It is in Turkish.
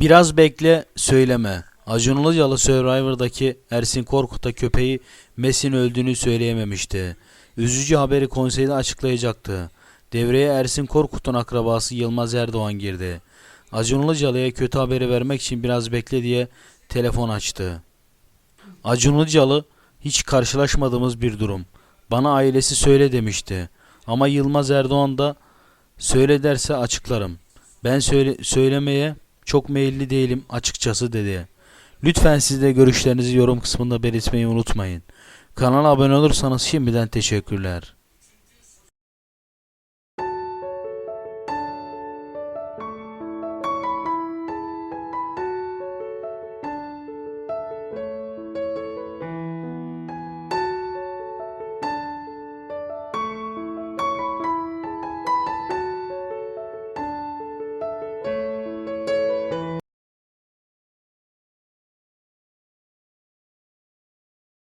Biraz bekle söyleme. Acun Ilıcalı Survivor'daki Ersin Korkut'a köpeği Mes'in öldüğünü söyleyememişti. Üzücü haberi konseyde açıklayacaktı. Devreye Ersin Korkut'un akrabası Yılmaz Erdoğan girdi. Acun Ilıcalı'ya kötü haberi vermek için biraz bekle diye telefon açtı. Acun Ilıcalı hiç karşılaşmadığımız bir durum. Bana ailesi söyle demişti. Ama Yılmaz Erdoğan da söyle derse açıklarım. Ben söyle söylemeye çok meyilli değilim açıkçası dedi. Lütfen siz de görüşlerinizi yorum kısmında belirtmeyi unutmayın. Kanala abone olursanız şimdiden teşekkürler.